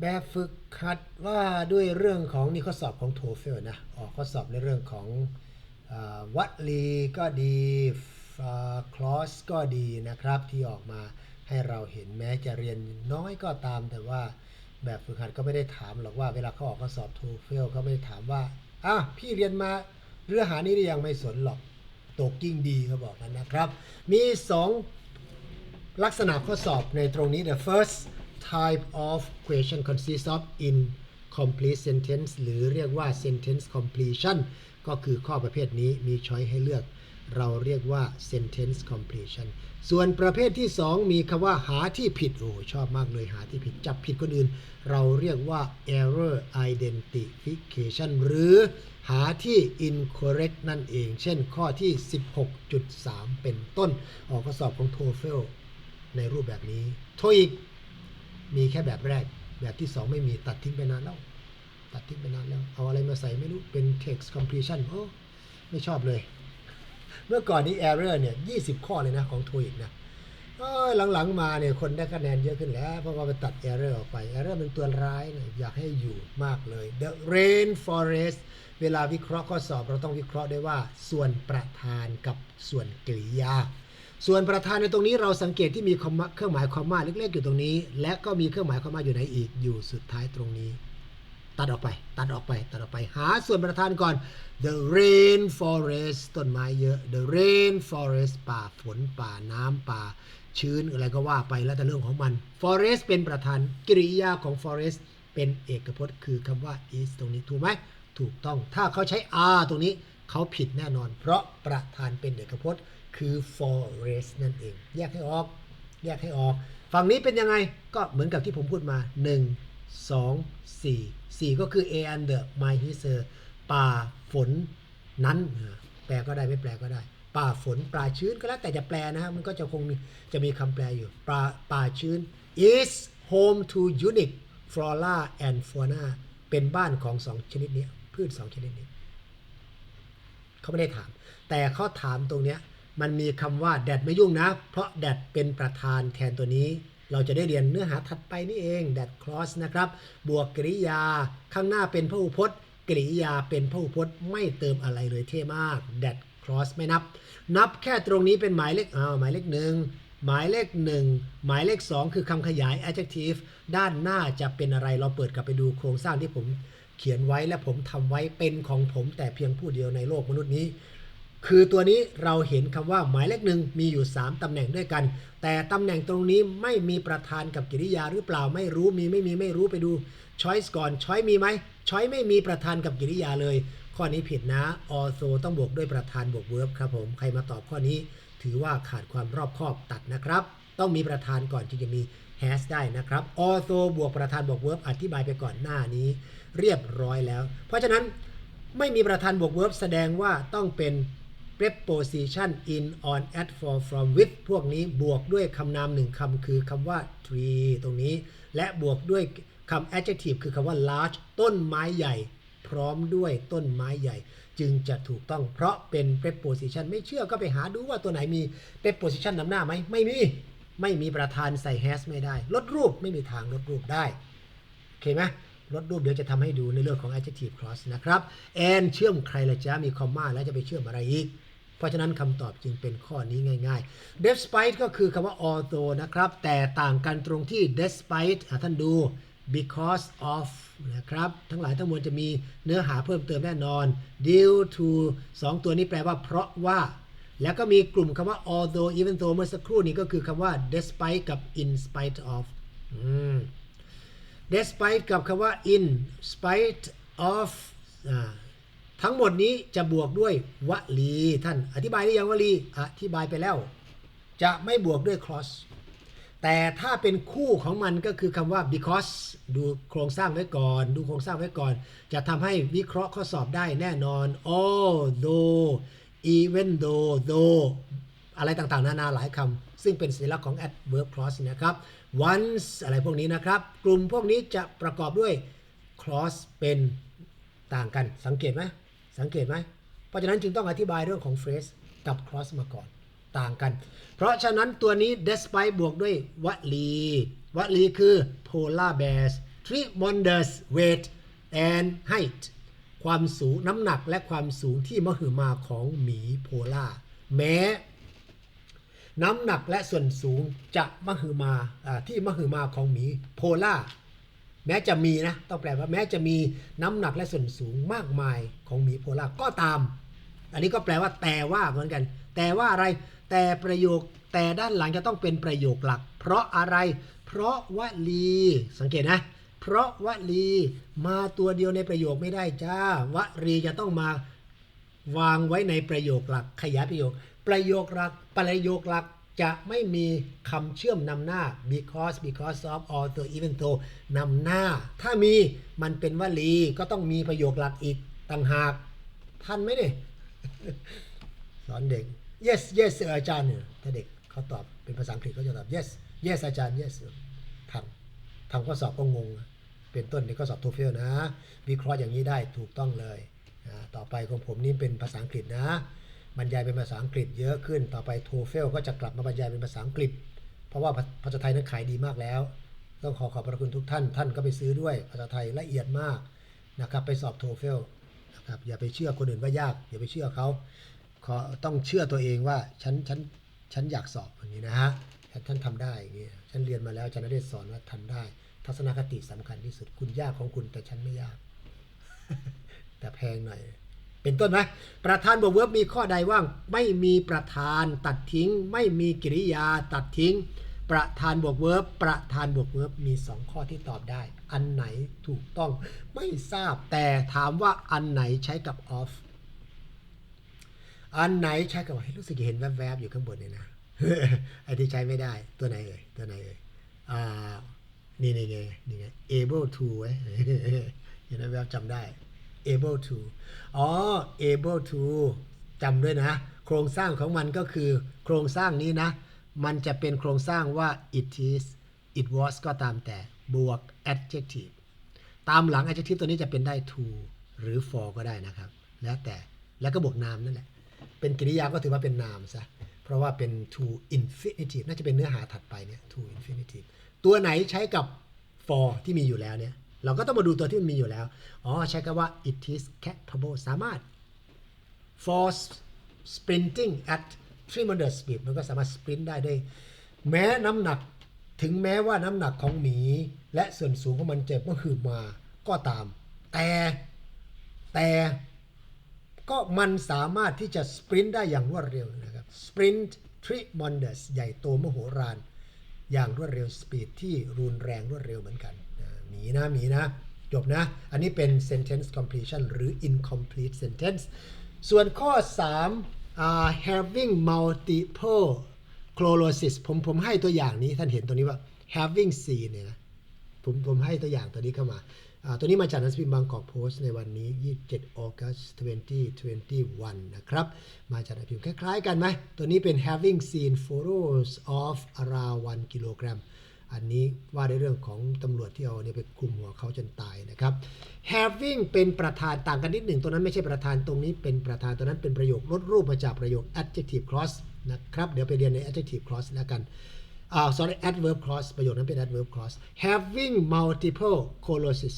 แบบฝึกหัดว่าด้วยเรื่องของนี่ข้อสอบของโทเฟลนะออกข้อสอบในเรื่องของอวัดลี ก็ดีคลอสก็ดีนะครับ ที่ออกมาให้เราเห็นแม้จะเรียนน้อยก็ตาม แต่ว่าแบบฝึกหัดก็ไม่ได้ถามหรอกว่าเวลาเขาออกข้อสอบโทเฟลก็ไม่ได้ถามว่าอะพี่เรียนมาเรื่องหานี้หรือยังไม่สนหรอกตกยิ่งดีเขาบอกนั้นนะครับ มีสองลักษณะข้อสอบในตรงนี้ the first type of question consists of incomplete sentence หรือเรียกว่า sentence completion ก็คือข้อประเภทนี้มีช้อยให้เลือก เราเรียกว่า sentence completion ส่วนประเภทที่ 2 มีคำว่าหาที่ผิด โอ้ชอบมากเลยหาที่ผิด จับผิดคนอื่น เราเรียกว่า error identification หรือหาที่ incorrect นั่นเอง เช่นข้อที่ 16.3 เป็นต้น ออกข้อสอบของ TOEFL ในรูปแบบนี้โทอีก มีแค่แบบแรก แบบที่ 2 ไม่มีตัดทิ้งไปนานแล้ว ตัดทิ้งไปนานแล้ว เอาอะไรมาใส่ไม่รู้ เป็น text completion โอ้ไม่ชอบเลย เมื่อก่อนนี้ error เนี่ย20 ข้อเลยนะของ TOEIC นะหลังๆมาเนี่ยคนได้คะแนนเยอะขึ้นแล้ว เพราะว่าไปตัด error ออกไป error เป็นตัวร้ายนะอยากให้อยู่มากเลย the rainforest เวลาวิเคราะห์ข้อสอบเราต้องวิเคราะห์ได้ว่า ส่วนประธานกับส่วนกริยา ส่วนประธานในตรงนี้เราสังเกตที่มีเครื่องหมายคอมมาเล็กๆอยู่ตรงนี้ และก็มีเครื่องหมายคอมมาอยู่ไหนอีกอยู่สุดท้ายตรงนี้ ตัดออกไป ตัดออกไปตัดออกไปหาส่วนประธานก่อน the rainforest ต้นไม้เยอะ the rainforest ป่าฝนป่าน้ำป่า ชื้นอะไรก็ว่าไปแล้วแต่เรื่องของมัน forest เป็นประธานกริยาของ forest เป็นเอกพจน์คือคำว่า is ตรงนี้ถูกไหมถูกต้องถ้าเขาใช้ r ตรงนี้เขาผิดแน่นอน เพราะประธานเป็นเอกพจน์ คือ forest นั่นเอง แยกให้ออก แยกให้ออก ฝั่งนี้เป็นยังไง ก็เหมือนกับที่ผมพูดมา 1 2 4 4 ก็คือ a under my his her ป่าฝนนั้น แปลก็ได้ไม่แปลก็ได้ ป่าฝนป่าชื้นก็แล้วแต่จะแปลนะฮะมันก็จะคงจะมีคำแปลอยู่ ป่าป่าชื้น is home to unique flora and fauna เป็นบ้านของสองชนิดนี้ พืชสองชนิดนี้ เขาไม่ได้ถาม แต่เขาถามตรงเนี้ย มันมีคำว่าแดดไม่ยุ่งนะ เพราะแดดเป็นประธานแทนตัวนี้ เราจะได้เรียนเนื้อหาถัดไปนี่เองแดดคลอสนะครับ บวกกริยา ข้างหน้าเป็นพหูพจน์ กริยาเป็นพหูพจน์ ไม่เติมอะไรเลยเท่มากแดดคลอสไม่นับ นับแค่ตรงนี้เป็นหมายเลขอ้าวหมายเลขหนึ่งหมายเลขหนึ่งหมายเลขสองคือคำขยาย adjective ด้านหน้าจะเป็นอะไรเราเปิดกลับไปดูโครงสร้างที่ผมเขียนไว้และผมทำไว้เป็นของผมแต่เพียงผู้เดียวในโลกมนุษย์นี้ คือตัวนี้เราเห็นคำว่าหมายเลขหนึ่งมีอยู่ 3ตำแหน่งด้วยกัน แต่ตำแหน่งตรงนี้ไม่มีประธานกับกริยาหรือเปล่าไม่รู้มีไม่มีไม่รู้ไปดู choice ก่อน choice มีไหม choice ไม่มีประธานกับกริยาเลย ข้อนี้ผิดนะ also ต้องบวกด้วยประธานบวก verb ครับผมใครมาตอบข้อนี้ ถือว่าขาดความรอบคอบตัดนะครับ ต้องมีประธานก่อนจึงจะมี has ได้นะครับ also บวกประธานบวก verb อธิบายไปก่อนหน้านี้ เรียบร้อยแล้ว เพราะฉะนั้นไม่มีประธานบวก verb แสดงว่าต้องเป็น preposition in on at for from with พวกนี้บวกด้วยคำนามหนึ่งคำคือคำว่า tree ตรงนี้ และบวกด้วยคำ adjective คือคำว่า large ต้นไม้ใหญ่ พร้อมด้วยต้นไม้ใหญ่ จึงจะถูกต้องเพราะเป็น preposition ไม่เชื่อก็ไปหาดูว่าตัวไหนมี preposition นำหน้าไหมไม่มี ไม่มีประธานใส่ has ไม่ได้ ลดรูปไม่มีทางลดรูปได้โอเคไหมลดรูปเดี๋ยวจะทำให้ดูในเรื่องของ adjective clause นะครับ and เชื่อมใครละจ้ามีคอมมาแล้วจะไปเชื่อมอะไรอีก ราะฉะนั้นคำตอบจึงเป็นข้อนี้ง่ายๆ despite ก็คือคำว่า although นะครับ แต่ต่างกันตรงที่ despite ท่านดู because of นะครับ ทั้งหลายทั้งมวลจะมีเนื้อหาเพิ่มเติมแน่นอน due to 2 ตัวนี้แปลว่าเพราะว่า แล้วก็มีกลุ่มคำว่า although even though เมื่อสักครู่นี้ก็คือคำว่า despite กับ in spite of despite กับคำว่า in spite of อ่า ทั้งหมดนี้จะบวกด้วยวลีท่าน อธิบายได้ยังวลี อธิบายไปแล้ว จะไม่บวกด้วย clause แต่ถ้าเป็นคู่ของมันก็คือคำว่า because ดูโครงสร้างไว้ก่อน ดูโครงสร้างไว้ก่อน จะทำให้วิเคราะห์ข้อสอบได้แน่นอน although even though though อะไรต่างๆ นานาหลายคำซึ่งเป็นสัญลักษณ์ของ adverb clause นะครับ once อะไรพวกนี้นะครับ กลุ่มพวกนี้จะประกอบด้วย clause เป็นต่างกันสังเกตไหม สังเกตไหม เพราะฉะนั้นจึงต้องอธิบายเรื่องของ phrase กับ clause มาก่อนต่างกัน เพราะฉะนั้นตัวนี้ despite บวกด้วยวลีวลีคือ polar bears tremendous weight and height ความสูงน้ำหนักและความสูงที่มหึมาของหมีโพล่าแม้ น้ำหนักและส่วนสูงจะมหึมาอ่าที่มหึมาของหมีโพล่า แม้จะมีนะต้องแปลว่าแม้จะมีน้ำหนักและส่วนสูงมากมายของหมีโพล่าก็ตาม อันนี้ก็แปลว่าแต่ว่าเหมือนกัน แต่ว่าอะไรแต่ประโยคแต่ด้านหลังจะต้องเป็นประโยคหลัก เพราะอะไร เพราะวลีสังเกตนะ เพราะวลีมาตัวเดียวในประโยคไม่ได้จ้าวลีจะต้องมาวางไว้ในประโยคหลัก ขยายประโยค ประโยคหลักประโยคหลัก จะไม่มีคำเชื่อมนำหน้า because because of or though even though นำหน้า ถ้ามีมันเป็นวลีก็ต้องมีประโยคหลักอีกต่างหากทันไหมเนี่ยสอนเด็ก yes yes อาจารย์เนี่ยถ้าเด็กเขาตอบเป็นภาษาอังกฤษเขาจะตอบ yes yes อาจารย์ yes ทำทำข้อสอบก็งง เป็นต้นในข้อสอบ TOEFL นะ วิเคราะห์อย่างนี้ได้ถูกต้องเลย ต่อไปของผมนี่เป็นภาษาอังกฤษนะ บรรยายเป็นภาษาอังกฤษเยอะขึ้น ต่อไป TOEFL ก็จะกลับมาบรรยายเป็นภาษาอังกฤษ เพราะว่าภาษาไทยนั้นขายดีมากแล้ว ต้องขอขอบพระคุณทุกท่าน ท่านก็ไปซื้อด้วย ภาษาไทยละเอียดมากนะครับไปสอบ TOEFL นะครับอย่าไปเชื่อคนอื่นว่ายาก อย่าไปเชื่อเขาขอต้องเชื่อตัวเองว่าฉันฉันฉันอยากสอบอย่างนี้นะฮะฉันท่านทำได้อย่างนี้ฉันเรียนมาแล้วอาจารย์นเรศสอนว่าทำได้ ทัศนคติสำคัญที่สุดคุณยากของคุณแต่ฉันไม่ยาก แต่แพงหน่อย เป็นต้นไหมประธานบวกเวิร์บมีข้อใดว่างไม่มีประธานตัดทิ้ง ไม่มีกริยาตัดทิ้ง ประธานบวกเวิร์บประธานบวกเวิร์บมีสองข้อที่ตอบได้ อันไหนถูกต้องไม่ทราบแต่ถามว่าอันไหนใช้กับ off อันไหนใช้กับให้รู้สึกเห็นแวบๆอยู่ข้างบนเนี่ยนะไอ้ที่ใช้ไม่ได้ตัวไหนเอ่ยตัวไหนเอ่ยอ่านี่นี่ไงนี่ไง able to ไว้เห็นแวบๆจำได้ able to อ๋อ able to จำด้วยนะ โครงสร้างของมันก็คือ โครงสร้างนี้นะ มันจะเป็นโครงสร้างว่า it is it was ก็ตามแต่บวก adjective ตามหลัง adjective ตัวนี้จะเป็นได้ to หรือ for ก็ได้นะครับ แล้วแต่แล้วก็บวกนามนั่นแหละ เป็นกริยาก็ถือว่าเป็นนามซะเพราะว่าเป็น to infinitive น่าจะเป็นเนื้อหาถัดไปเนี่ย to infinitive ตัวไหนใช้กับ for ที่มีอยู่แล้วเนี่ย เราก็ต้องมาดูตัวที่มันมีอยู่แล้ว อ๋อ ใช้คำว่า it is capable สามารถ for sprinting at tremendous speed มันก็สามารถ sprint ได้ด้วย แม้น้ำหนักถึงแม้ว่าน้ำหนักของหมี และส่วนสูงของมันเจะก็คือมาก็ตาม แต่แต่ก็มันสามารถที่จะ sprint ได้อย่างรวดเร็วนะครับ sprint tremendous ใหญ่โตมโหฬารอย่างรวดเร็ว speed ที่รุนแรงรวดเร็วเหมือนกัน หมีนะหมีนะ จบนะ อันนี้เป็น sentence completion หรือ incomplete sentence ส่วนข้อ3อ่า having multiple sclerosis ผมผมให้ตัวอย่างนี้ท่านเห็นตัวนี้ว่า having C เนี่ยนะผมผมให้ตัวอย่างตัวนี้เข้ามา ตัวนี้มาจากนังสือพิมพ์บางกอกโพสต์ในวันนี้ 27 August 2021 นะครับ มาจากนังสือพิมพ์คล้ายๆกันไหม ตัวนี้เป็น having seen photos of around 1 kilogram อันนี้ว่าในเรื่องของตำรวจที่เอาเนี่ยไปคลุมหัวเขาจนตายนะครับ having เป็นประธานต่างกันนิดหนึ่งตัวนั้นไม่ใช่ประธานตรงนี้เป็นประธานตัวนั้นเป็นประโยคลดรูปมาจากประโยค adjective clause นะครับ เดี๋ยวไปเรียนใน adjective clause แล้วกันอ่า sorry adverb clause ประโยคนั้นเป็น adverb clause having multiple colossus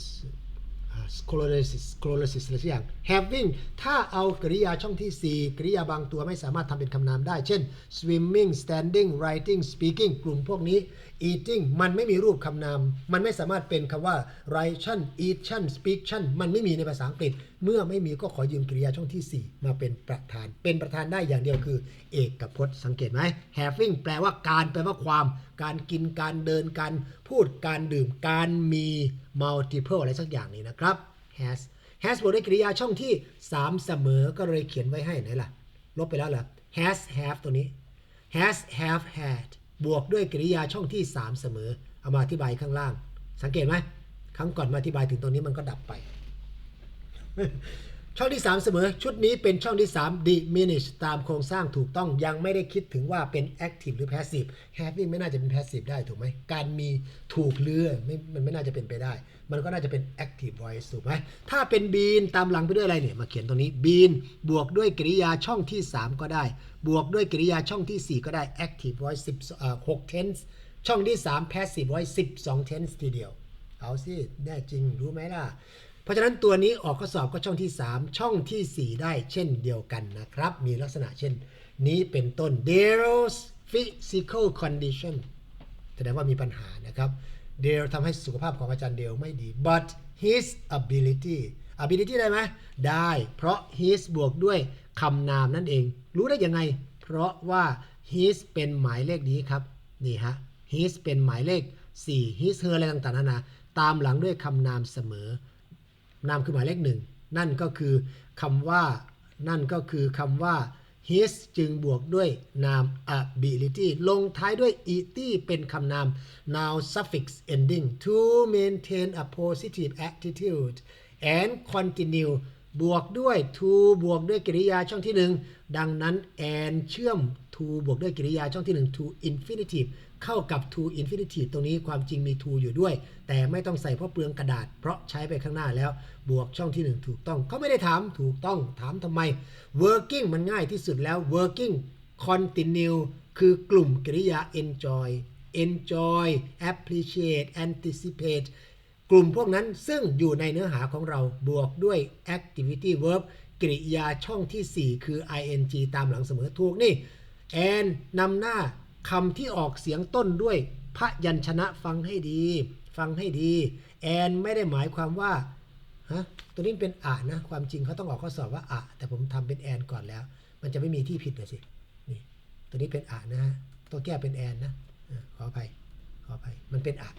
sclerosis sclerosis อะไรสักอย่าง having ถ้าเอากริยาช่องที่ 4 กริยาบางตัวไม่สามารถทำเป็นคำนามได้ เช่น swimming standing writing speaking กลุ่มพวกนี้ eating มันไม่มีรูปคำนาม มันไม่สามารถเป็นคำว่า write ชั่น eat ชั่น speak ชั่นมันไม่มีในภาษาอังกฤษ เมื่อไม่มีก็ขอยืมกริยาช่องที่ 4 มาเป็นประธาน เป็นประธานได้อย่างเดียวคือ เอกพจน์สังเกตไหม having แปลว่าการแปลว่าความ การกินการเดินการพูดการดื่มการมี multiple อะไรสักอย่างนี้นะครับ has has บวกด้วยกริยาช่องที่ 3 เสมอก็เลยเขียนไว้ให้ไหนล่ะ ลบไปแล้วเหรอ has have ตัวนี้ has have had บวกด้วยกริยาช่องที่ 3 เสมอ เอามาอธิบายข้างล่าง สังเกตไหมครั้งก่อนมาอธิบายถึงตรงนี้มันก็ดับไป ช่องที่ 3 เสมอ ชุดนี้เป็นช่องที่ 3 diminish ตามโครงสร้างถูกต้องยังไม่ได้คิดถึงว่าเป็น active หรือ passive having ไม่น่าจะเป็น passive ได้ถูกไหม การมีถูกเรือไม่มันไม่น่าจะเป็นไปได้ มันก็น่าจะเป็น active voice ถูกไหม ถ้าเป็น been ตามหลังไปด้วยอะไรเนี่ย มาเขียนตรงนี้ been บวกด้วยกริยาช่องที่ 3 ก็ได้ บวกด้วยกริยาช่องที่ 4 ก็ได้ active voice 10เอ่อ6 tense ช่องที่ 3 passive voice 12 tense ทีเดียว เอาสิแน่จริงรู้ไหมล่ะ เพราะฉะนั้นตัวนี้ออกข้อสอบก็ช่องที่ 3 ช่องทีสี่ 4 ได้เช่นเดียวกันนะครับ มีลักษณะเช่นนี้เป็นต้น Dale's physical condition แสดงว่ามีปัญหานะครับ เดลทำให้สุขภาพของอาจารย์เดลไม่ดี but his ability ability ได้ไหมได้ เพราะ his บวกด้วยคำนามนั่นเอง รู้ได้ยังไง เพราะว่า his เป็นหมายเลขนี้ครับ นี่ฮะ his เป็นหมายเลข 4 his her อะไรต่างๆนานาตามหลังด้วยคำนามเสมอ นามคือหมายเลขหนึ่งนั่นก็คือคำว่า นั่นก็คือคำว่า his จึงบวกด้วยนาม ability ลงท้ายด้วย ity เป็นคำนาม noun suffix ending to maintain a positive attitude and continue บวกด้วย to บวกด้วยกริยาช่องที่หนึ่งดังนั้น and เชื่อม to บวกด้วยกริยาช่องที่หนึ่ง to infinitive เข้ากับ to infinitive ตรงนี้ความจริงมี to อยู่ด้วย แต่ไม่ต้องใส่เพราะเปลืองกระดาษ เพราะใช้ไปข้างหน้าแล้ว บวกช่องที่ 1 ถูกต้องเขาไม่ได้ถามถูกต้องถามทำไม working มันง่ายที่สุดแล้ว working continue คือกลุ่มกริยา enjoy enjoy appreciate anticipate กลุ่มพวกนั้นซึ่งอยู่ในเนื้อหาของเราบวกด้วย activity verb กริยาช่องที่ 4 คือ ing ตามหลังเสมอถูกนี่ and นำหน้าคำที่ออกเสียงต้นด้วยพยัญชนะฟังให้ดี ฟังให้ดี and ไม่ได้หมายความว่า ฮะตัวนี้เป็นอะนะ ความจริงเขาต้องออกข้อสอบว่าอะแต่ผมทำเป็นแอนก่อนแล้ว มันจะไม่มีที่ผิดเลยสินี่ตัวนี้เป็นอะนะฮะตัวแก้เป็นแอนนะขออภัยขออภัยมันเป็นอะ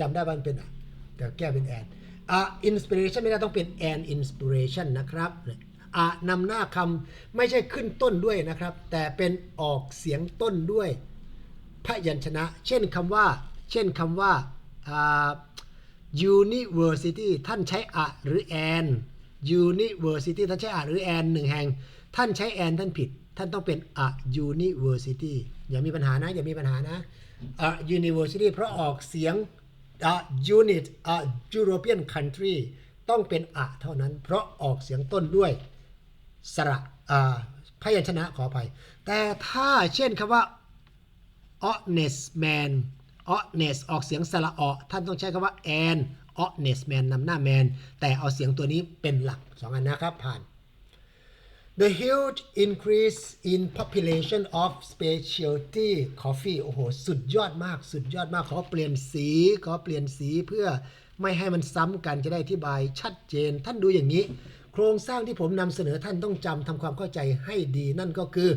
จำได้ว่ามันเป็นอะแต่แก้เป็นแอนอะ inspiration ไม่ได้ต้องเป็น an inspiration นนะครับอะนำหน้าคำไม่ใช่ขึ้นต้นด้วยนะครับ แต่เป็นออกเสียงต้นด้วยพยัญชนะ เช่นคำว่า เช่นคำว่าอ่า university ท่านใช้อะหรือ an university ท่านใช้อะหรือ an หนึ่งแห่ง ท่านใช้ an ท่านผิด ท่านต้องเป็น a university อย่ามีปัญหานะ อย่ามีปัญหานะ a university เพราะออกเสียง a unit a European country ต้องเป็นอะเท่านั้น เพราะออกเสียงต้นด้วยสระอ่าพยัญชนะขออภัย แต่ถ้าเช่นคำว่า honest man honest ออกเสียงสระอท่านต้องใช้คำว่า an honest man นำหน้า man แต่เอาเสียงตัวนี้เป็นหลักสองอันนะครับผ่าน The huge increase in population of specialty coffee โอ้โห สุดยอดมาก สุดยอดมาก ขอเปลี่ยนสี ขอเปลี่ยนสีเพื่อไม่ให้มันซ้ำกันจะได้อธิบายชัดเจน ท่านดูอย่างนี้ โครงสร้างที่ผมนำเสนอท่านต้องจำทำความเข้าใจให้ดีนั่นก็คือ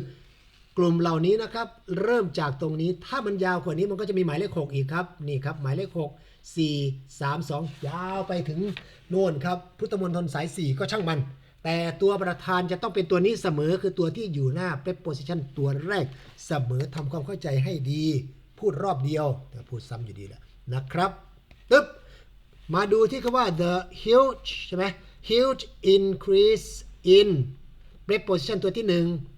กลุ่มเหล่านี้นะครับเริ่มจากตรงนี้ถ้ามันยาวกว่านี้มันก็จะมีหมายเลข 6 อีกครับนี่ครับหมายเลข 6 4 3 2 ยาวไปถึงโน่นครับพุทธมณฑลสาย 4 ก็ช่างมัน แต่ตัวประธานจะต้องเป็นตัวนี้เสมอคือตัวที่อยู่หน้า preposition ตัวแรกเสมอทำความเข้าใจให้ดี พูดรอบเดียวแต่พูดซ้ำอยู่ดีแหละนะครับตึ๊บมาดูที่คำว่า the huge ใช่ไหม huge increase in preposition ตัวที่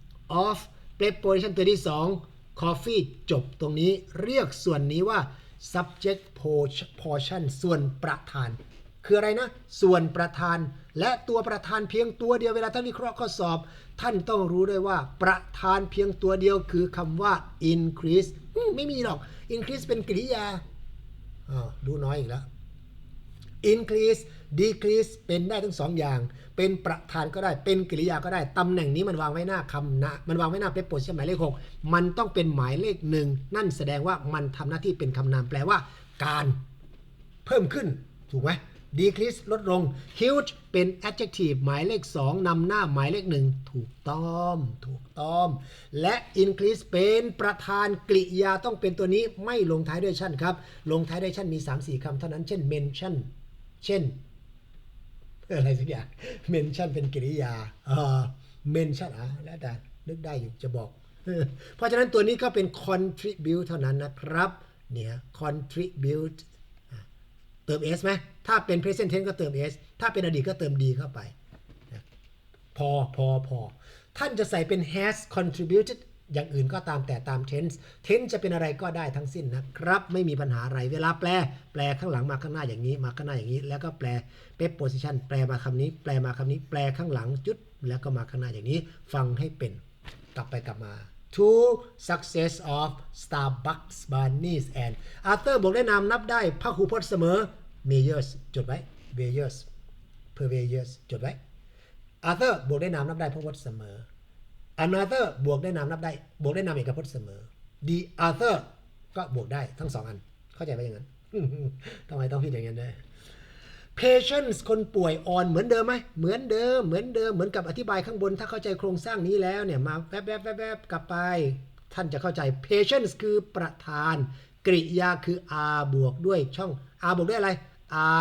1 of preposition ตัวที่2 coffee จบตรงนี้เรียกส่วนนี้ว่า subject portion ส่วนประธาน คืออะไรนะ ส่วนประธาน และตัวประธานเพียงตัวเดียวเวลาท่านวิเคราะห์ข้อสอบ ท่านต้องรู้ด้วยว่าประธานเพียงตัวเดียวคือคำว่า increase ไม่มีหรอก increase เป็นกริยาอ้าวดูน้อยอีกแล้ว increase decrease เป็นได้ทั้งสองอย่าง เป็นประธานก็ได้ เป็นกริยาก็ได้ ตำแหน่งนี้มันวางไว้หน้าคำนะ มันวางไว้หน้า preposition หมายเลข 6 มันต้องเป็นหมายเลขหนึ่ง นั่นแสดงว่ามันทำหน้าที่เป็นคำนามแปลว่า การเพิ่มขึ้น ถูกไหม decrease ลดลง huge เป็น adjective หมายเลข 2นำหน้าหมายเลขหนึ่งถูกต้อง ถูกต้อง และ increase เป็นประธานกริยาต้องเป็นตัวนี้ไม่ลงท้ายด้วยชั่นครับ ลงท้ายด้วยชั่นมี 3-4คำเท่านั้น เช่น mention เช่น อะไรสักอย่าง mention เป็นกริยาเอ่อ mention อะแล้วแต่นึกได้อยู่จะบอก เพราะฉะนั้นตัวนี้ก็เป็น contribute เท่านั้นนะครับเนี่ย contribute เติม s ไหมถ้าเป็น present tense ก็เติม s ถ้าเป็นอดีตก็เติม d เข้าไป พอพอพอท่านจะใส่เป็น has contributed อย่างอื่นก็ตามแต่ตาม tense tense จะเป็นอะไรก็ได้ทั้งสิ้นนะครับ ไม่มีปัญหาอะไรเวลาแปล แปลข้างหลังมาข้างหน้าอย่างนี้ มาข้างหน้าอย่างนี้ แล้วก็แปล preposition แปลมาคำนี้ แปลมาคำนี้ แปลข้างหลังจุด แล้วก็มาข้างหน้าอย่างนี้ ฟังให้เป็นกลับไปกลับมา to success of Starbucks Barney's and Arthur บอกได้นามนับได้พหูพจน์เสมอ Mayors จดไว้ Mayors Purveyors จดไว้ Arthur บวกได้นามนับได้พหูพจน์เสมอ Another บวกได้นามนับได้ บวกได้นามเอกพจน์เสมอ The Arthur ก็บวกได้ทั้งสองอัน เข้าใจไหมอย่างนั้นทำไมต้องพิดอย่างนั้นด้วย patience คนป่วยอ่อนเหมือนเดิมไหมเหมือนเดิม เหมือนเดิม เหมือนกับอธิบายข้างบน ถ้าเข้าใจโครงสร้างนี้แล้วเนี่ย มาแวบแวบแวบแวบกลับไป ท่านจะเข้าใจ patience คือประธาน กริยาคือ r บวกด้วยช่อง r บวกด้วยอะไร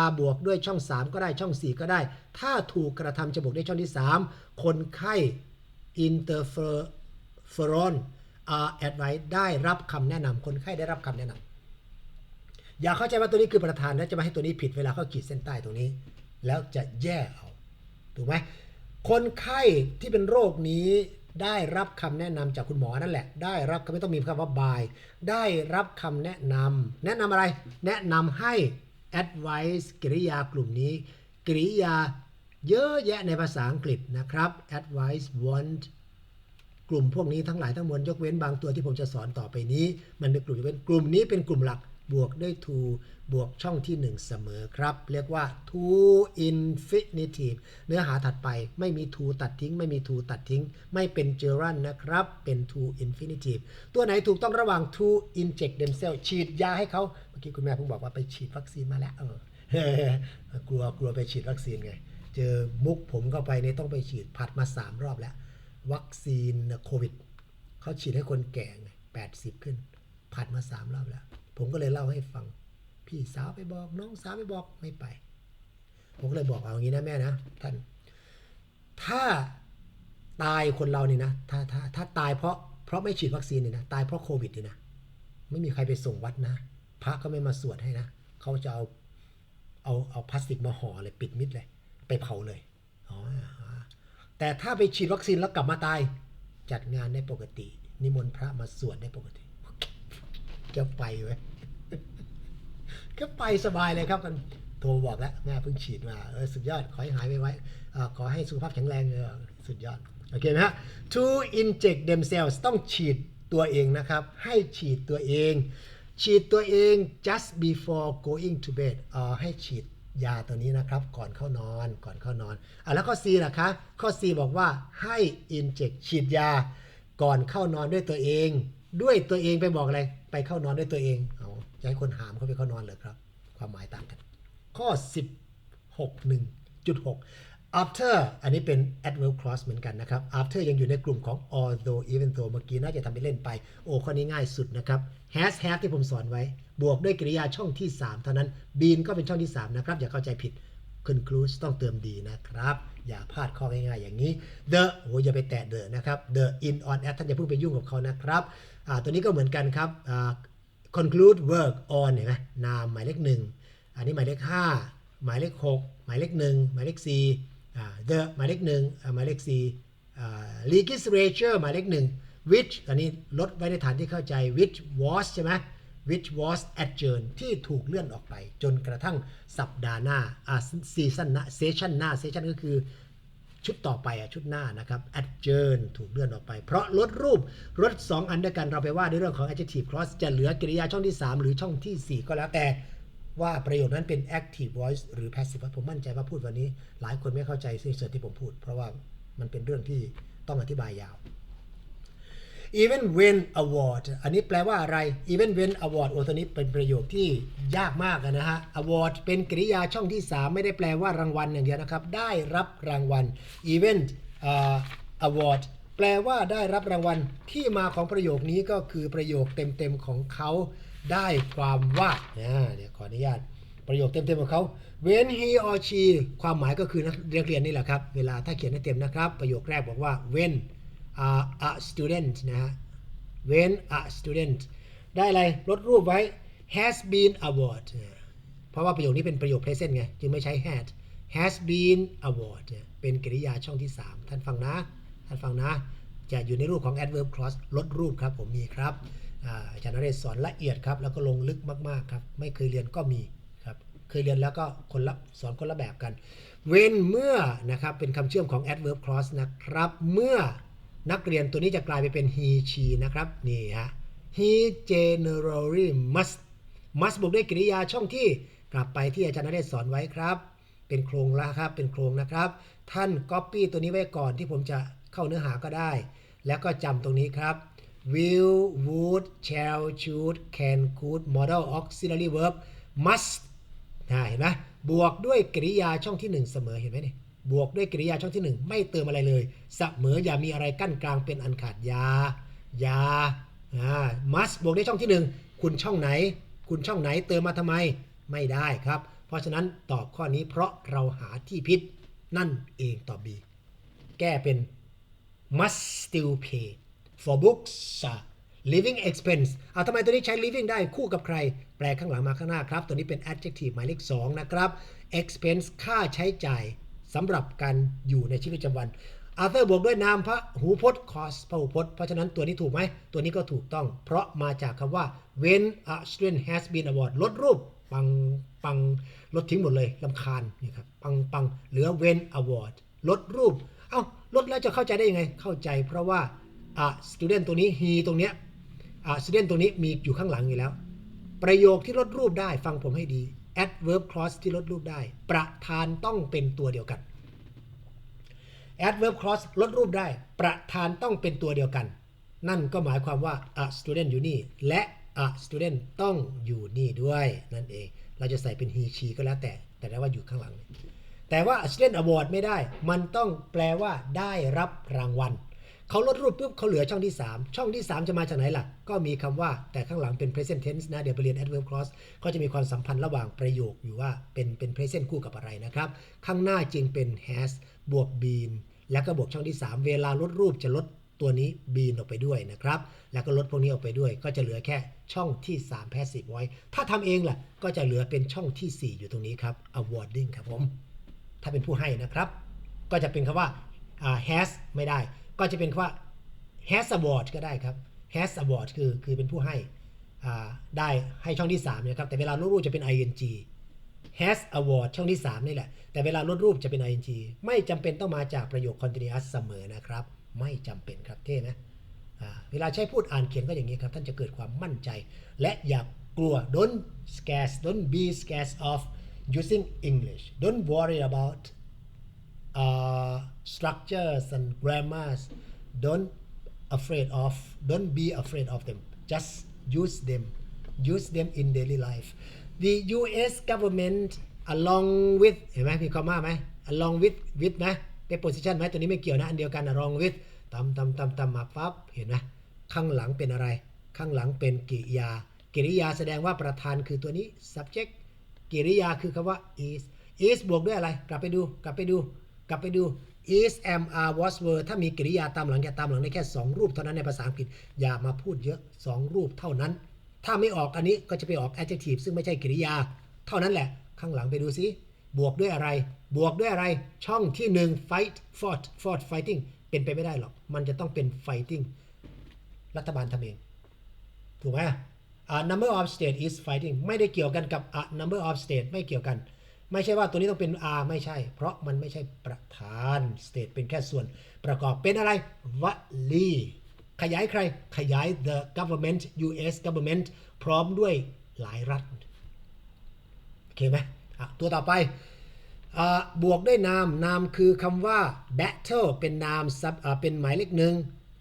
r บวกด้วยช่อง 3 ก็ได้ช่อง 4 ก็ได้ ถ้าถูกกระทำจะบวกด้วยช่องที่ 3 คนไข้ interferon r advice ได้รับคำแนะนำคนไข้ได้รับคำแนะนำอย่าเข้าใจว่าตัวนี้คือประธานแล้วจะมาให้ตัวนี้ผิดเวลาเขาขีดเส้นใต้ตรงนี้ แล้วจะแย่เอาถูกไหมคนไข้ที่เป็นโรคนี้ได้รับคำแนะนำจากคุณหมอนั่นแหละ ได้รับไม่ต้องมีคำว่า by ได้รับคำแนะนำแนะนำอะไร แนะนำให้ advice กริยากลุ่มนี้ กริยา เยอะแยะในภาษาอังกฤษนะครับ advice want กลุ่มพวกนี้ทั้งหลายทั้งมวลยกเว้นบางตัวที่ผมจะสอนต่อไปนี้ มันเป็นกลุ่มยกเว้นกลุ่มนี้เป็นกลุ่มหลักบวกด้วย to บวกช่องที่ 1 เสมอครับ เรียกว่า to infinitive เนื้อหาถัดไปไม่มี to ตัดทิ้ง ไม่มี to ตัดทิ้ง ไม่เป็น gerund นะครับ เป็น to infinitive ตัวไหนถูกต้องระหว่าง to inject themselves ฉีดยาให้เขาเมื่อกี้คุณแม่เพิ่งบอกว่าไปฉีดวัคซีนมาแล้วเออกลัวกลัวไปฉีดวัคซีนไง เจอมุกผมเข้าไปเนี่ยต้องไปฉีดผัดมา 3 รอบแล้ว วัคซีนโควิดเขาฉีดให้คนแก่ไง80ขึ้นผัดมา 3 รอบแล้ว ผมก็เลยเล่าให้ฟัง พี่สาวไปบอกน้องสาวไปบอกไม่ไป ผมก็เลยบอกเอาอย่างนี้นะแม่นะท่าน ถ้าตายคนเรานี่นะถ้าถ้าถ้าตายเพราะเพราะไม่ฉีดวัคซีนนี่นะตายเพราะโควิดนี่นะไม่มีใครไปส่งวัดนะ พระก็ไม่มาสวดให้นะเขาจะเอาเอาเอาพลาสติกมาห่อเลยปิดมิดเลย ไปเผาเลยแต่ถ้าไปฉีดวัคซีนแล้วกลับมาตาย จัดงานได้ปกติ นิมนต์พระมาสวดได้ปกติ จะไปไหมก็ไปสบายเลยครับกันโทรบอกแล้วแม่เพิ่งฉีดมาเออสุดยอด ขอให้หายไวๆเอ่อขอให้สุขภาพแข็งแรงเออสุดยอด โอเคไหมฮะ to inject themselves ต้องฉีดตัวเองนะครับ ให้ฉีดตัวเอง ฉีดตัวเอง just before going to bed เออให้ฉีด ยาตัวนี้นะครับ ก่อนเข้านอนก่อนเข้านอนอะแล้วข้อ C ล่ะคะข้อ C บอกว่าให้ inject ฉีดยา ก่อนเข้านอนด้วยตัวเอง ด้วยตัวเองไปบอกอะไร ไปเข้านอนด้วยตัวเองเอาจะให้คนหามเขาไปเข้านอนเลยครับ ความหมายต่างกัน ข้อ 16.1.6 after อันนี้เป็น adverb clause เหมือนกันนะครับ after ยังอยู่ในกลุ่มของ although even though เมื่อกี้น่าจะทำไปเล่นไป โอ้ข้อนี้ง่ายสุดนะครับ has have ที่ผมสอนไว้ บวกด้วยกริยาช่องที่ 3 เท่านั้น been ก็เป็นช่องที่ 3 นะครับ อย่าเข้าใจผิด conclude ต้องเติมดีนะครับ อย่าพลาดข้อง่ายๆอย่างนี้ the โอ้อย่าไปแตะ the นะครับ the in on at ท่านอย่าเพิ่งไปยุ่งกับเขานะครับอ่าตัวนี้ก็เหมือนกันครับอ่า conclude work on เห็นไหมนามหมายเลขหนึ่งอันนี้หมายเลขห้าหมายเลขหกหมายเลขหนึ่งหมายเลขสี่อ่า the หมายเลขหนึ่งอ่าหมายเลขสี่อ่า legislature หมายเลขหนึ่ง which อันนี้ลดไว้ในฐานที่เข้าใจ which was ใช่ไหม which was adjourned ที่ถูกเลื่อนออกไป จนกระทั่งสัปดาห์หน้าอ่าซีซั่นหน้าเซสชันหน้าเซสชันก็คือชุดต่อไปอะชุดหน้านะครับ adjourn ถูกเลื่อนออกไป เพราะลดรูปลด2 อันด้วยกันเราไปว่าในเรื่องของ adjective clause จะเหลือกริยาช่องที่ 3 หรือช่องที่ 4 ก็แล้วแต่ว่าประโยคนั้นเป็น active voice หรือ passive voice ผมมั่นใจว่าพูดวันนี้ หลายคนไม่เข้าใจสิ่งที่ผมพูด เพราะว่ามันเป็นเรื่องที่ต้องอธิบายยาว even when award อันนี้แปลว่าอะไร even when award โอ้ตัวนี้เป็นประโยคที่ยากมากนะฮะ award เป็นกริยาช่องที่ 3 ไม่ได้แปลว่ารางวัลอย่างเดียวนะครับ ได้รับรางวัล event อ่า award แปลว่าได้รับรางวัลที่มาของประโยคนี้ก็คือประโยคเต็มๆของเขาได้ความว่าอ่าเดี๋ยวขออนุญาตประโยคเต็มๆของเขา when he or she ความหมายก็คือนักเรียนนี่แหละครับ เวลาถ้าเขียนให้เต็มนะครับ ประโยคแรกบอกว่า when uh, a student นะฮะ when a student ได้อะไรลดรูปไว้ has been award เพราะว่าประโยคนี้เป็นประโยค present ไง จึงไม่ใช้ had has been award เป็นกริยาช่องที่ 3 ท่านฟังนะ ท่านฟังนะ จะอยู่ในรูปของ adverb clause ลดรูปครับผมมีครับอ่าอาจารย์นเรศสอนละเอียดครับ แล้วก็ลงลึกมาก ๆ ครับ ไม่เคยเรียนก็มีครับ เคยเรียนแล้วก็คนละสอนคนละแบบกัน when เมื่อนะครับ เป็นคำเชื่อมของ adverb clause นะครับ เมื่อ นักเรียนตัวนี้จะกลายไปเป็น he she นะครับ นี่ฮะ he generally must must บวกด้วยกริยาช่องที่กลับไปที่อาจารย์นเรศสอนไว้ครับ เป็นโครงละครับ เป็นโครงนะครับ ท่าน copy ตัวนี้ไว้ก่อนที่ผมจะเข้าเนื้อหาก็ได้ แล้วก็จำตรงนี้ครับ will would shall should can could model auxiliary verb must นะเห็นไหมบวกด้วยกริยาช่องที่ 1 เสมอเห็นไหมนี่ บวกด้วยกริยาช่องที่ 1 ไม่เติมอะไรเลยเสมออย่ามีอะไรกั้นกลางเป็นอันขาดอยาอยาอ่า must บวกด้วยช่องที่ 1 คุณช่องไหน คุณช่องไหนเติมมาทำไมไม่ได้ครับ เพราะฉะนั้นตอบข้อนี้เพราะเราหาที่พิษนั่นเองตอบ B แก้เป็น must still pay for books living expense เอาทำไมตัวนี้ใช้ living ได้คู่กับใคร แปลข้างหลังมาข้างหน้าครับ ตัวนี้เป็น adjective หมายเลข2นะครับ expense ค่าใช้จ่าย สำหรับการอยู่ในชีวิตประจำวัน Arthur บวกด้วยนามพระหูพจน์ cost พระหูพจน์เพราะฉะนั้นตัวนี้ถูกไหม ตัวนี้ก็ถูกต้อง เพราะมาจากคำว่า when a student has been award ลดรูป ปัง ปัง ลดทิ้งหมดเลยลำคาญนี่ครับ ปัง ปัง เหลือ when award ลดรูป เอ้า ลดแล้วจะเข้าใจได้ยังไง เข้าใจเพราะว่าอะ student ตัวนี้ he ตรงเนี้ยอะ student ตัวนี้มีอยู่ข้างหลังอยู่แล้ว ประโยคที่ลดรูปได้ฟังผมให้ดี adverb clause ที่ลดรูปได้ ประธานต้องเป็นตัวเดียวกัน adverb clause ลดรูปได้ ประธานต้องเป็นตัวเดียวกัน นั่นก็หมายความว่า a student อยู่นี่ และ a student ต้องอยู่นี่ด้วย นั่นเอง เราจะใส่เป็น he she ก็แล้วแต่ แต่ได้ว่าอยู่ข้างหลัง แต่ว่า a student award ไม่ได้ มันต้องแปลว่าได้รับรางวัล เขาลดรูปปุ๊บเขาเหลือช่องที่ 3 ช่องที่ 3 จะมาจากไหนล่ะ ก็มีคำว่าแต่ข้างหลังเป็น present tense นะ เดี๋ยวไปเรียน adverb clause ก็จะมีความสัมพันธ์ระหว่างประโยคอยู่ว่าเป็นเป็น present คู่กับอะไรนะครับ ข้างหน้าจึงเป็น has บวก been แล้วก็บวกช่องที่ 3 เวลาลดรูปจะลดตัวนี้ been ออกไปด้วยนะครับ แล้วก็ลดพวกนี้ออกไปด้วย ก็จะเหลือแค่ช่องที่ 3 passive voice ถ้าทำเองล่ะ ก็จะเหลือเป็นช่องที่ 4 อยู่ตรงนี้ครับ awarding ครับผม ถ้าเป็นผู้ให้นะครับ ก็จะเป็นคำว่าอ่า has ไม่ได้ ก็จะเป็นคำว่า has award ก็ได้ครับ has award คือคือเป็นผู้ให้ได้ให้ช่องที่3นะครับแต่เวลาลดรูปจะเป็น ing has award ช่องที่ 3 นี่แหละ แต่เวลาลดรูปจะเป็น ing ไม่จำเป็นต้องมาจากประโยค continuous เสมอนะครับ ไม่จำเป็นครับเท่ไหมเวลาใช้พูดอ่านเขียนก็อย่างนี้ครับ ท่านจะเกิดความมั่นใจ และอย่ากลัว don't scared don't be scared of using English don't worry about uh, structures and grammars don't afraid of don't be afraid of them just use them use them in daily life the US government along with เห็นไหมมีคำว่าไหม along with with ไหม preposition ไหมตัวนี้ไม่เกี่ยวนะ อันเดียวกัน along with ตำตำตำตำมมาปั๊บเห็นไหมข้างหลังเป็นอะไร ข้างหลังเป็นกริยากริยาแสดงว่าประธานคือตัวนี้ subject กริยาคือคำว่า is is บวกด้วยอะไร กลับไปดู กลับไปดู กลับไปดู is am are was were ถ้ามีกริยาตามหลังจะตามหลังได้แค่ 2 รูปเท่านั้นในภาษาอังกฤษ อย่ามาพูดเยอะ 2 รูปเท่านั้น ถ้าไม่ออกอันนี้ก็จะไปออก adjective ซึ่งไม่ใช่กริยา เท่านั้นแหละ ข้างหลังไปดูซิ บวกด้วยอะไร บวกด้วยอะไร ช่องที่ 1 fight fought fought fighting เป็นไปไม่ได้หรอก มันจะต้องเป็น fighting รัฐบาลทำเอง ถูกไหมอ่า number of state is fighting ไม่ได้เกี่ยวกันกับ a number of state ไม่เกี่ยวกัน ไม่ใช่ว่าตัวนี้ต้องเป็น R ไม่ใช่ เพราะมันไม่ใช่ประธาน state เป็นแค่ส่วนประกอบเป็นอะไรวลีขยายใครขยาย the government US government พร้อมด้วยหลายรัฐ โอเคไหมอะตัวต่อไปอ่าบวกด้วยนาม นามคือคำว่า battle เป็นนาม sub อ่าเป็นหมายเลขหนึ่ง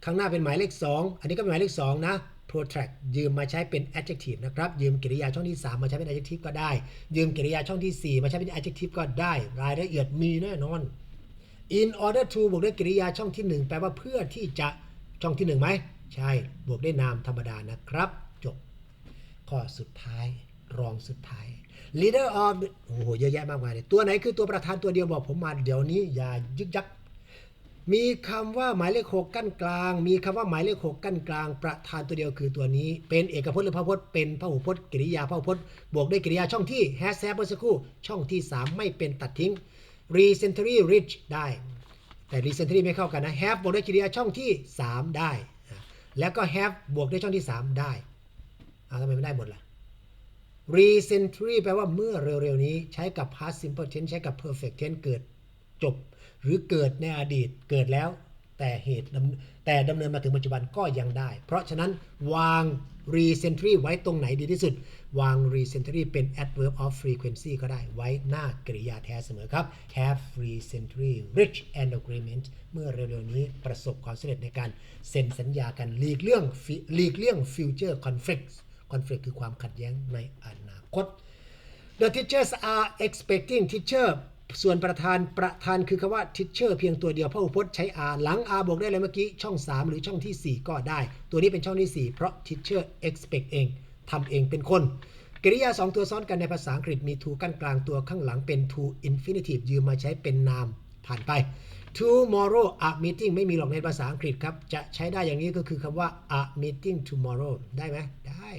ข้างหน้าเป็นหมายเลข 2 อันนี้ก็เป็นหมายเลข2นะ protract ยืมมาใช้เป็น adjective นะครับ ยืมกริยาช่องที่ 3 มาใช้เป็น adjective ก็ได้ ยืมกริยาช่องที่ 4 มาใช้เป็น adjective ก็ได้ รายละเอียดมีแน่นอน in order to บวกด้วยกริยาช่องที่ 1 แปลว่าเพื่อที่จะช่องที่ 1ไหม ใช่ บวกด้วยนามธรรมดานะครับ จบ ข้อสุดท้าย รองสุดท้าย leader of โอ้โห เยอะแยะมากมายเลย ตัวไหนคือตัวประธานตัวเดียวบอกผมมาเดี๋ยวนี้อย่ายึกยัก มีคำว่าหมายเลขหกกั้นกลาง มีคำว่าหมายเลขหกกั้นกลาง ประธานตัวเดียวคือตัวนี้ เป็นเอกพจน์หรือพหุพจน์ เป็นพหุพจน์กริยาพหุพจน์ บวกด้วยกริยาช่องที่ has have เมื่อสักครู่ ช่องที่ 3 ไม่เป็นตัดทิ้ง recently rich ได้ แต่ recently ไม่เข้ากันนะ have บวกด้วยกริยาช่องที่ 3 ได้ แล้วก็ have บวกด้วยช่องที่ 3 ได้เอาทำไมไม่ได้หมดล่ะ recently แปลว่าเมื่อเร็วๆนี้ ใช้กับ past simple tense ใช้กับ perfect tense เกิดจบ หรือเกิดในอดีตเกิดแล้ว แต่เหตุแต่ดำเนินมาถึงปัจจุบันก็ยังได้ เพราะฉะนั้นวาง recentry ไว้ตรงไหนดีที่สุด วาง recentry เป็น adverb of frequency ก็ได้ไว้หน้ากริยาแท้เสมอครับ have recently reach an agreement เมื่อเร็วๆนี้ประสบความสำเร็จในการเซ็นสัญญากันหลีกเลี่ยงหลีกเลี่ยง future conflicts conflict คือความขัดแย้งในอนาคต The teachers are expecting teacher ส่วนประธานประธานคือคำว่า teacher เพียงตัวเดียวพหูพจน์ใช้ r หลัง r บวกได้เลยเมื่อกี้ช่อง 3 หรือช่องทีสี่ 4 ก็ได้ ตัวนี้เป็นช่องที่ 4 เพราะ teacher expect เองทำเองเป็นคน กริยา 2 ตัวซ้อนกันในภาษาอังกฤษมี to กั้นกลางตัวข้างหลังเป็น to infinitive ยืมมาใช้เป็นนามผ่านไป tomorrow a meeting ไม่มีหรอกในภาษาอังกฤษครับ จะใช้ได้อย่างนี้ก็คือคำว่า a meeting tomorrow ได้ไหมได้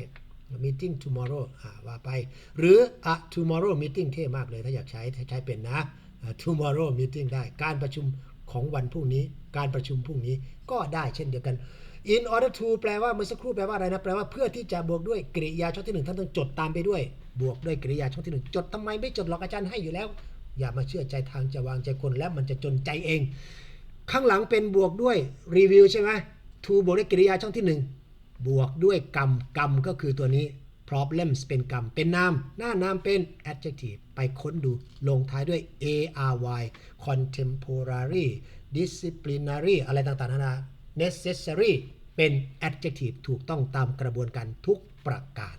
meeting tomorrow อ่าว่าไป หรือ a tomorrow meeting เท่มากเลยถ้าอยากใช้ใช้เป็นนะ tomorrow meeting ได้การประชุมของวันพรุ่งนี้ การประชุมพรุ่งนี้ก็ได้เช่นเดียวกัน in order to แปลว่าเมื่อสักครู่แปลว่าอะไรนะ แปลว่าเพื่อที่จะบวกด้วยกริยาช่องที่หนึ่งท่านต้องจดตามไปด้วย บวกด้วยกริยาช่องที่หนึ่งจดทำไมไม่จดหรอกอาจารย์ให้อยู่แล้ว อย่ามาเชื่อใจทางจะวางใจคนแล้วมันจะจนใจเอง ข้างหลังเป็นบวกด้วยรีวิวใช่ไหม to บวกด้วยกริยาช่องที่หนึ่ง บวกด้วยกรรมกรรมก็คือตัวนี้ problems เป็นกรรม เป็นนาม หน้านามเป็น adjective ไปค้นดูลงท้ายด้วย ary contemporary disciplinary อะไรต่างๆนานา necessary เป็น adjective ถูกต้องตามกระบวนการทุกประการ